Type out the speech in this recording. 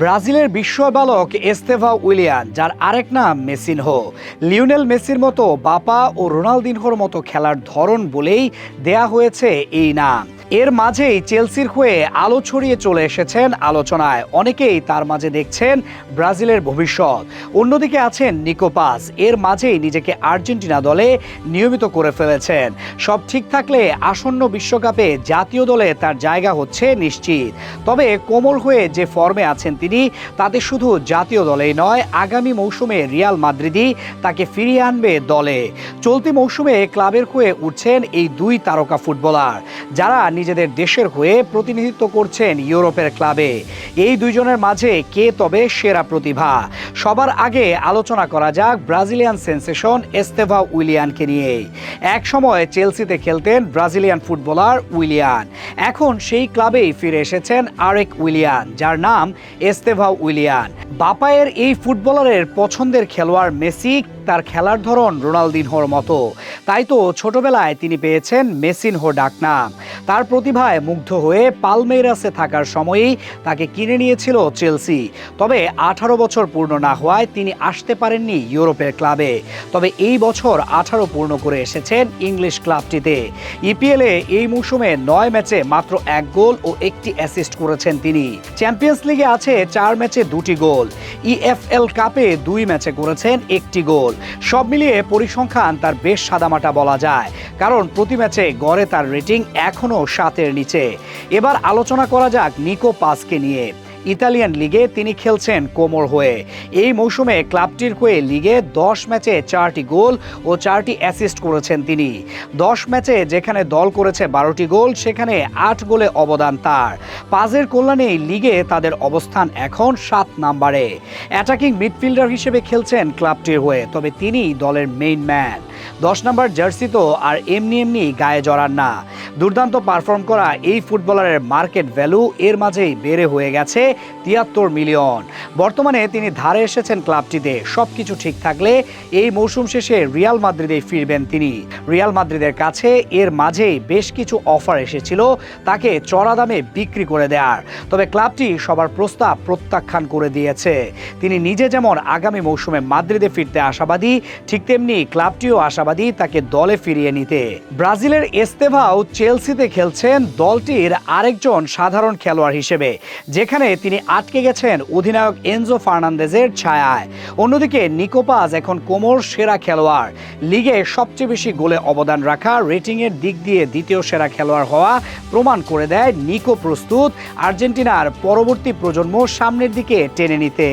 ব্রাজিলের বিশ্ববালক বালক এস্তেভা উইলিয়ান, যার আরেক নাম মেসিনহো। লিওনেল মেসির মতো বাপা ও রোনালদিনহোর মতো খেলার ধরন বলেই দেয়া হয়েছে এই নাম। এর মাঝেই চেলসির হয়ে আলো ছড়িয়ে চলে এসেছেন আলোচনায়। অনেকেই তার মাঝে দেখছেন ব্রাজিলের ভবিষ্যৎ। অন্যদিকে আছেন নিকোপাস এর মাঝেই নিজেকে আর্জেন্টিনা দলে নিয়মিত করে ফেলেছেন। সব ঠিক থাকলে আসন্ন বিশ্বকাপে জাতীয় দলে তার জায়গা হচ্ছে নিশ্চিত। তবে কোমল হয়ে যে ফর্মে আছেন তিনি, তাতে শুধু জাতীয় দলেই নয়, আগামী মৌসুমে রিয়াল মাদ্রিদই তাকে ফিরিয়ে আনবে দলে। চলতি মৌসুমে ক্লাবের হয়ে উঠছেন এই দুই তারকা ফুটবলার, যারা নিজেদের দেশের হয়ে প্রতিনিধিত্ব করছেন ইউরোপের ক্লাবে। এই দুইজনের মাঝে কে তবে সেরা প্রতিভা? সবার আগে আলোচনা করা যাক ব্রাজিলিয়ান সেন্সেশন এস্তেভা উইলিয়ানকে নিয়ে এক সময় চেলসিতে খেলতেন ব্রাজিলিয়ান ফুটবলার উইলিয়ান। এখন সেই ক্লাবেই ফিরে এসেছেন আরেক উইলিয়ান, যার নাম এস্তেভা উইলিয়ান। বাপায়ের এই ফুটবলারের পছন্দের খেলোয়াড় মেসি তার খেলার ধরন রোনালদিনহোর মতো। তাই তো ছোটবেলায় তিনি পেয়েছেন মেসিনহো ডাকনাম তার প্রতিভায় মুগ্ধ হয়ে পালমেইরাসে থাকার সময়ই তাকে কিনে নিয়েছিল চেলসি। তবে আঠারো বছর পূর্ণ না হওয়ায় তিনি আসতে পারেননি ইউরোপের ক্লাবে। তবে এই বছর আঠারো পূর্ণ করে এসেছেন ইংলিশ ক্লাবটিতে। ইপিএলে এই মৌসুমে নয় ম্যাচে মাত্র এক গোল ও একটি অ্যাসিস্ট করেছেন তিনি। চ্যাম্পিয়ন্স লিগে আছে চার ম্যাচে দুটি গোল। ইএফএল কাপে দুই ম্যাচে করেছেন একটি গোল। সব মিলিয়ে পরিসংখ্যান তার বেশ সাদামাটা বলা যায়। কারণ প্রতি ম্যাচে গড়ে তার রেটিং এখনও সাতের নিচে। এবার আলোচনা করা যাক নিকো পাসকে নিয়ে। ইতালিয়ান লিগে তিনি খেলছেন কোমর হয়ে। এই মৌসুমে ক্লাবটির হয়ে লিগে দশ ম্যাচে চারটি গোল ও চারটি অ্যাসিস্ট করেছেন তিনি। দশ ম্যাচে যেখানে দল করেছে বারোটি গোল, সেখানে আট গোলে অবদান তার। পাজের কল্যাণে লিগে তাদের অবস্থান এখন সাত নাম্বারে। অ্যাটাকিং মিডফিল্ডার হিসেবে খেলছেন ক্লাবটির হয়ে, তবে তিনি দলের মেইন ম্যান। দশ নম্বর জার্সি তো আর এমনি এমনি গায়ে জড়ান না। দুর্দান্ত পারফর্ম করা এই ফুটবলারের মার্কেট ভ্যালু এর মাঝেই বেড়ে হয়ে গেছে তিয়াত্তর মিলিয়ন বর্তমানে তিনি ধারে এসেছেন ক্লাবটিতে সবকিছু ঠিক থাকলে এই মৌসুম শেষে রিয়াল মাদ্রিদে ফিরবেন তিনি। রিয়াল মাদ্রিদের কাছে এর মাঝেই বেশ কিছু অফার এসেছিল, তাকে চড়া দামে বিক্রি করে দেওয়ার তবে ক্লাবটি সবার প্রস্তাব প্রত্যাখ্যান করে দিয়েছে। তিনি নিজে যেমন আগামী মৌসুমে মাদ্রিদে ফিরতে আশাবাদী, ঠিক তেমনি ক্লাবটিও আশাবাদী তাকে দলে ফিরিয়ে নিতে। ব্রাজিলের এস্তেভাও চেলসিতে খেলছেন দলটির আরেকজন সাধারণ খেলোয়াড় হিসেবে, যেখানে তিনি আটকে গেছেন অধিনায়ক এনজো ফার্নান্দেজের ছায়ায়। অন্যদিকে নিকোপাজ এখন কোমর সেরা খেলোয়াড়। লিগে সবচেয়ে বেশি গোলে অবদান রাখা, রেটিংয়ের দিক দিয়ে দ্বিতীয় সেরা খেলোয়াড় হওয়া প্রমাণ করে দেয় নিকো প্রস্তুত আর্জেন্টিনার পরবর্তী প্রজন্ম সামনের দিকে টেনে নিতে।